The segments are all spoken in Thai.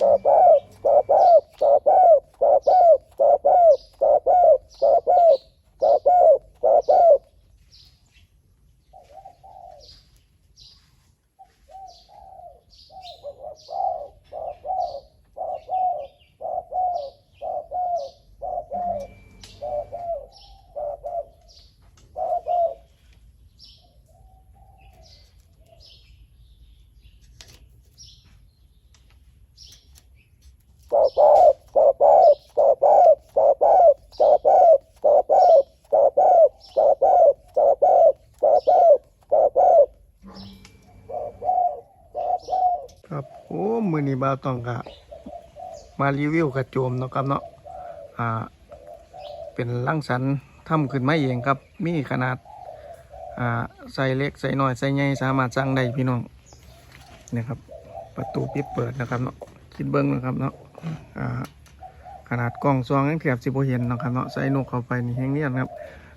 ค โอ้มือนี้บ่าวต้องกะมารีวิวกระโจมเนาะครับเนาะอ่าเป็นลังสรรค์ทำขึ้นมาเองครับ มีขนาดอ่าใส่เล็กใส่น้อยใส่ใหญ่สามารถสั่งได้พี่น้องนี่ครับ ประตูปิดเปิดนะครับเนาะคิดเบิ้งนะครับเนาะอ่าขนาดกล้องซองยังเทียบสิบเห็นนะครับเนาะใส่นกเข้าไปนี่แห้งเนียนครับ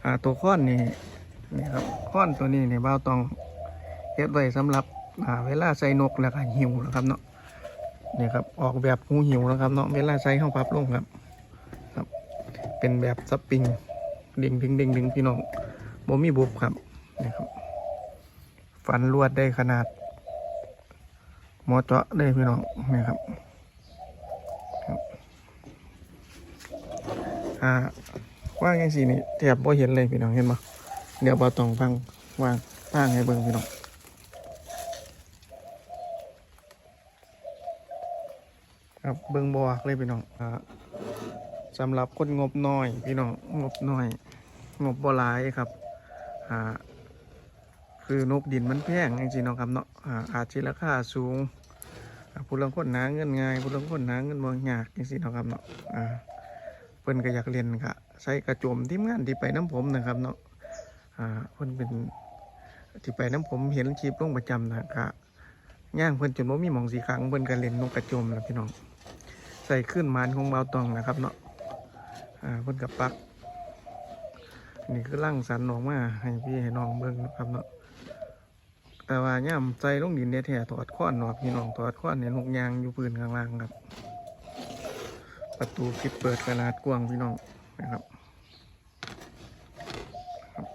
อ่าตัวค้อนนี่นี่ครับค้อนตัวนี้นี่บ่าวต้องเฮ็ดไว้สำหรับ เวลาใส่นกแล้วก็หิวนะครับเนาะเนี่ยครับออกแบบหูหิวนะครับเนาะเวลาใส่เข้าพับลงครับครับ เป็นแบบสปริงดิ่งดึงดึงดึงพี่น้องบ่มีบุบครับนี่ครับ ฟันลวดได้ขนาดหมอเจาะได้พี่น้องเนี่ครับครับอ่าว่างยังสีนี่แทบบ่เห็นเลยพี่น้องเห็นบ่เดี๋ยวบ่ต้องฟังวางทางให้เบิ่งพี่น้องครับ เบิ่งบ่อกเลยพี่น้องอ่าสำหรับคนงบน้อย พี่น้องงบน้อย งบบ่หลายครับอ่าคือนกดินมันแพงจริงๆเนาะครับเนาะอ่าอาจจะราคาสูงผู้ลางคนหาเงินง่ายผู้ลางคนหาเงินบ่ยากจริงๆเนาะครับเนาะอ่าเพิ่นก็อยากเรียนก็ใส่กระโจมทีมงานที่ไปน้ำผมนะครับเนาะอ่าเพิ่นเป็นที่ไปน้ำผมเห็นคลิปลงประจำนะก็ย่างเพิ่นจนบ่มีหมองสีขังเพิ่นก็เล่นนกกระโจมแล้วพี่น้อง ส่ขึ้นมานของเบาตองนะครับเนาะอ่าเพิ่นกับปัก นี่คือร่างสรรค์ออกมาให้พี่ให้น้องเบิ่งนะครับเนาะแต่ว่าย่ำใจลงดินเนี่ยแท้ถอดข้อนหนอกพี่น้องถอดข้อนเนี่ยนกยางอยู่พื้นข้างล่างครับ ประตูปิดเปิดขนาดกว้างพี่น้องนะครับครับ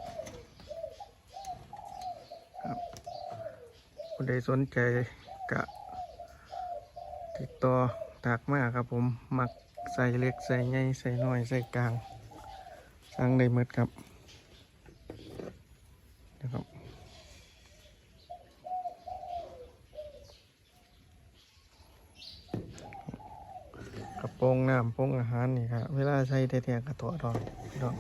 ครับคนใดสนใจกะติดต่อ ถักมากครับผมหมักใส่เล็กใส่ใหญ่ใส่น้อยใส่กลางสั่งได้หมดครับนะครับกระโปรงน้ำโปรงอาหารนี่ครับเวลาใช้แท้ๆกระตัวดอกดอก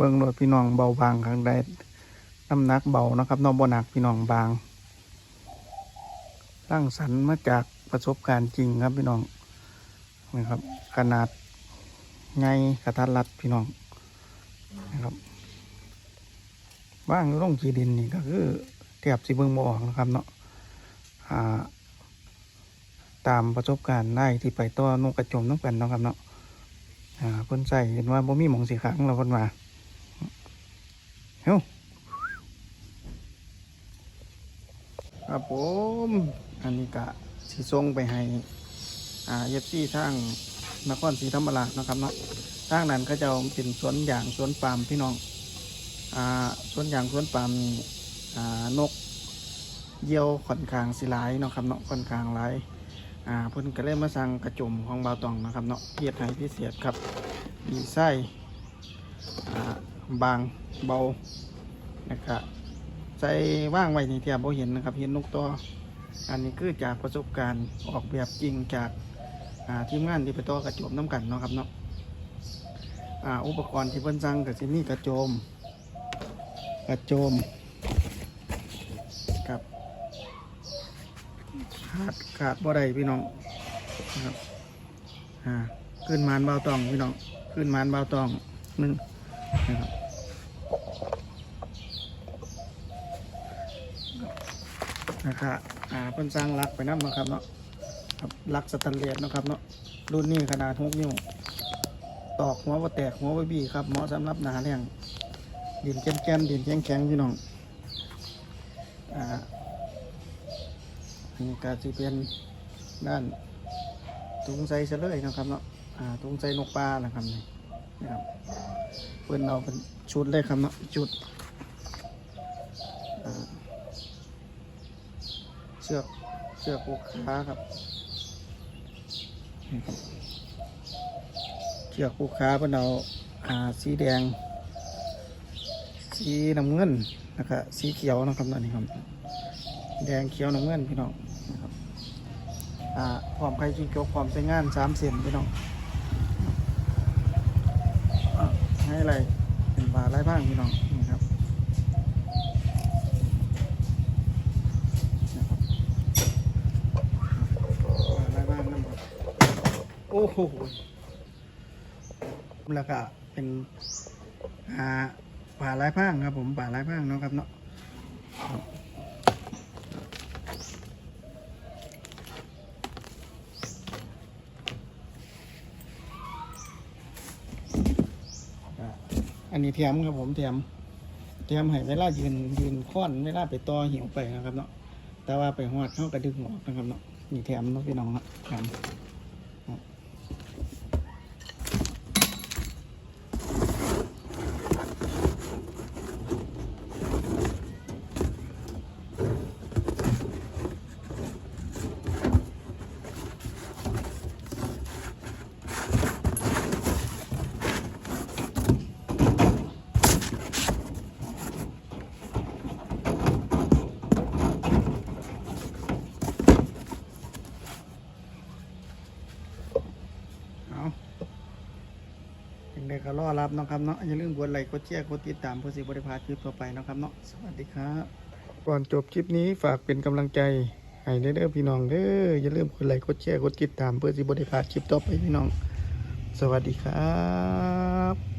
เบิ่งรถพี่น้องเบาบางข้างใดน้ำหนักเบานะครับนอกบ่หนักพี่น้องบางร่างสรรมาจากประสบการณ์จริงครับพี่น้องนะครับ ขนาดไงกระทัดรัดพี่น้องนะครับว่างลงขีดินนี่ก็คือเทียบสิเบิ่งบออกนะครับเนาะาตามประสบการณ์ได้ที่ไปต่อนกกระจมน้ำกันนะครับเนาะเพิ่นใส่เห็นว่าบ่มีหมองสีขังเราเพิ่นมา ฮ้าครับผม อันนี้กะสิส่งไปให้ อ่าเอฟซี่ทางนครศรีธรรมราชนะครับเนาะทางนั้นเขาจะเป็นสวนยางสวนปาล์มพี่น้อง อ่าสวนยางสวนปาล์มนี่อ่านกเยี่ยวค่อนข้างสิหลายเนาะครับเนาะค่อนข้างหลายอ่าเพิ่นก็เลยมาสั่งกระจุมของบาตองนะครับเนาะเพียดให้พิเศษครับดีไส้อ่า บางเบานะครับใส่ว่างไว้ในเทียบบ่เห็นนะครับ เห็นนกตัวอันนี้คือจากประสบการณ์ออกแบบจริงจากาทีมงานที่ไปต่อกระโจมน้ำกันเนาะครับเนาะอุปกรณ์ที่เพิ่นสั่งก็จะมีกระโจม กระโจมครับขาดขาดบ่ได้พี่น้องนะครับอ่าขึ้นมานเบาตองพี่น้องขึ้นมานเบาตองหนึ่งนะครับ นะครับอ่าเพิ่นสร้างลักไปน้ำนาะครับเนาะครับลักสแตนเลสเนาะครับเนาะรุ่นนี้ขนาดหกนิ้ว ตอกหัวว่าแตกหัวว่าบี้ครับเหมาะสำหรับหนาแรงดินแก้มๆดินแข็งๆพี่น้องอ่านนี้ก็จะเป็นด้านถุงใส่เฉลยนะครับเนาะอ่าถุงใส่นกปลานะครับนี่นะครับเพื่อนเอาเป็นชุดเลยครับเนาะชุดอ่า ชือกเชือกผูกขาครับนี่ครับ เชือกผูกขาเพื่อนเอาอาสีแดง สีน้ำเงินนะครับสีเขียวนะครับนั่นนี่ครับ แดงเขียวน้ำเงินพี่น้องนะครับอ่าพร้อมไข่จิ้งจกพร้อมใช้งานสามเส้นพี่น้องให้อะไรเป็นปลาไร้บ้างพี่น้องนี่ครับปลาไร้บ้างน้ำบดโอ้โหแล้วก็เป็นอ่าปลาไร้พรางครับผมปลาไร้พรางเนาะครับเนาะอันนี้เทียมครับผมเทียมเทียมให้เวลายืนยืนค้อนเวลาไปต่อหิวไปนะครับเนาะแต่ว่าไปหอดเข้ากระดึงออกนะครับเนาะนี่เทียมเนาะพี่น้องเนาะเทียมครับเอาเด็กๆก็ รอรับนะครับเนาะอย่าลืมกดไลค์กดแชร์กดติดตามเพื่อสิบริพาคลิปต่อไปนะครับเนาะสวัสดีครับก่อนจบคลิปนี้ฝากเป็นกำลังใจให้เด้อพี่น้องเด้ออย่าลืมกดไลค์กดแชร์กดติดตามเพื่อสิบริพาคลิปต่อไปพี่น้อง สวัสดีครับ